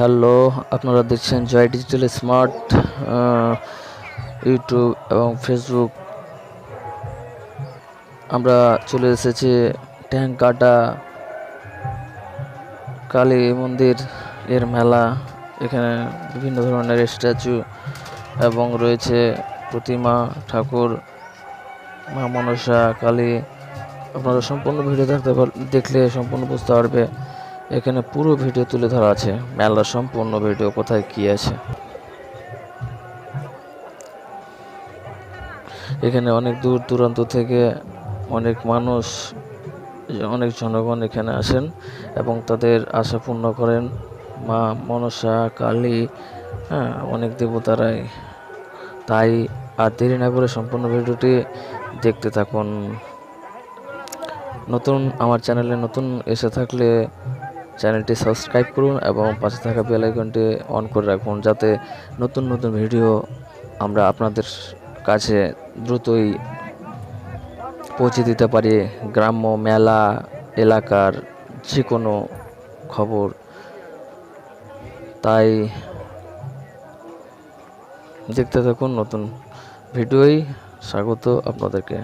Hello, আপনারা দেখছেন Joy digital smart YouTube এবং ফেসবুক। আমরা চলে এসেছি ট্যাঙ্ক কাটা কালী মন্দির এর মেলা। এখানে বিভিন্ন ধরনের স্ট্যাচু এবং রয়েছে প্রতিমা, ঠাকুর, মা মনসা, কালী। আপনারা সম্পূর্ণ ভিডিও দেখতে দেখলে সম্পূর্ণ বুঝতে পারবে। এখানে পুরো ভিডিও তুলে ধরা আছে। মেলার সম্পূর্ণ ভিডিও কোথায় কি আছে? এখানে অনেক দূর দূরান্ত থেকে অনেক মানুষ, অনেক জনগণ এখানে আসেন এবং তাদের আশা পূর্ণ করেন। মা মনসা, কালী হ্যাঁ অনেক দেবতারাই। তাই আর দেরি না করে সম্পূর্ণ ভিডিওটি দেখতে থাকুন। নতুন, আমার চ্যানেলে নতুন এসে থাকলে চ্যানেলটি সাবস্ক্রাইব করুন এবং পাশে থাকা বেল আইকনটি অন করে রাখুন যাতে নতুন নতুন ভিডিও আমরা আপনাদের কাছে দ্রুতই পৌঁছে দিতে পারি। গ্রাম্য মেলা, এলাকার যে কোনো খবর। তাই দেখতে থাকুন নতুন ভিডিওই। স্বাগত আপনাদেরকে।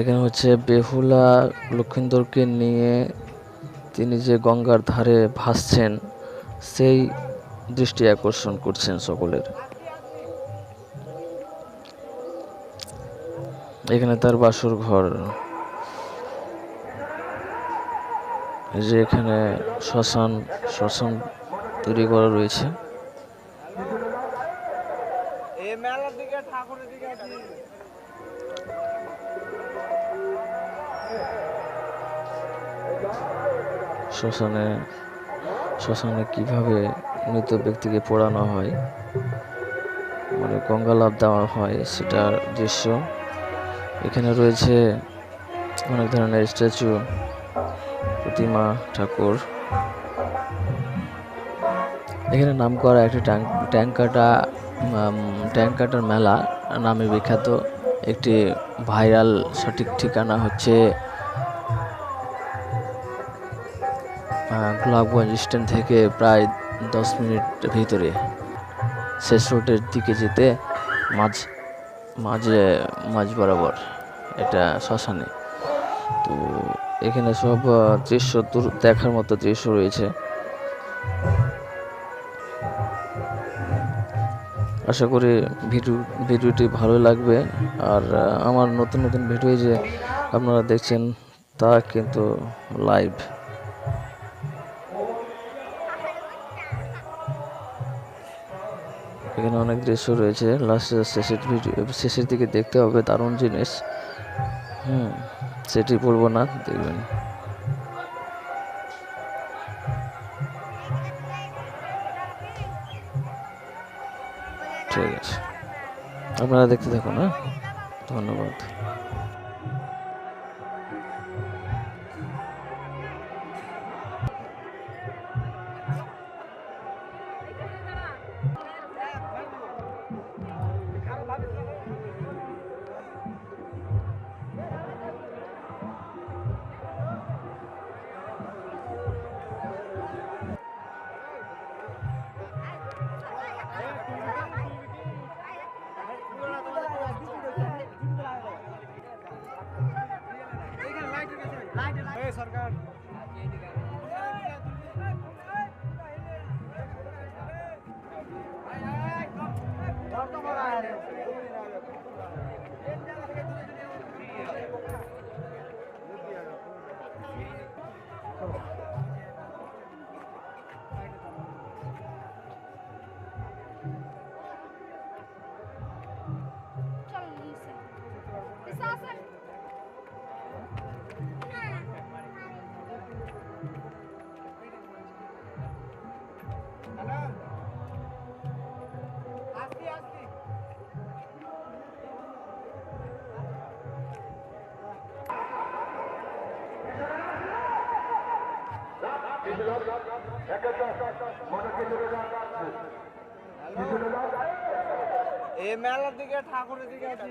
এখানে হচ্ছে বেহুলা লক্ষিন্দরকে নিয়ে তিনি যে গঙ্গার ধারে ভাসছেন, সেই দৃষ্টি আকর্ষণ করছেন সকলের। এখানে তার বাসর ঘর। যে এখানে শ্মশান শ্মশান তৈরি করা রয়েছে। শ্মশানে শ্মশানে কীভাবে মৃত ব্যক্তিকে পোড়ানো হয় মানে গঙ্গা লাভ দেওয়া হয় সেটার দৃশ্য। এখানে রয়েছে অনেক ধরনের স্ট্যাচু, প্রতিমা, ঠাকুর। এখানে নাম করা একটি ট্যাঙ্ক ট্যাঙ্কাটা ট্যাঙ্কাটার মেলা, নামে বিখ্যাত। একটি ভাইরাল সঠিক ঠিকানা হচ্ছে গোলাপগঞ্জ স্ট্যান্ড থেকে প্রায় দশ মিনিট ভিতরে শেষ রোডের দিকে যেতে মাঝ, মাঝে, মাঝ বরাবর এটা শ্মশানে। তো এখানে সব দৃশ্য দূর, দেখার মতো দৃশ্য রয়েছে। আশা করি ভিডিও, ভিডিওটি ভালো লাগবে। আর আমার নতুন নতুন ভিডিও যে আপনারা দেখছেন তা কিন্তু লাইভ এখানে অনেক দৃশ্য রয়েছে। লাস্টের শেষের ভিডিও শেষের দিকে দেখতে হবে দারুণ জিনিস। হুম, সেটি বলব না, দেখবেন। ঠিক আছে। আপনারা দেখতে থাকুন হ্যাঁ? ধন্যবাদ। সরকার আস্তে এ মেলার দিকে ঠাকুরের দিকে আছি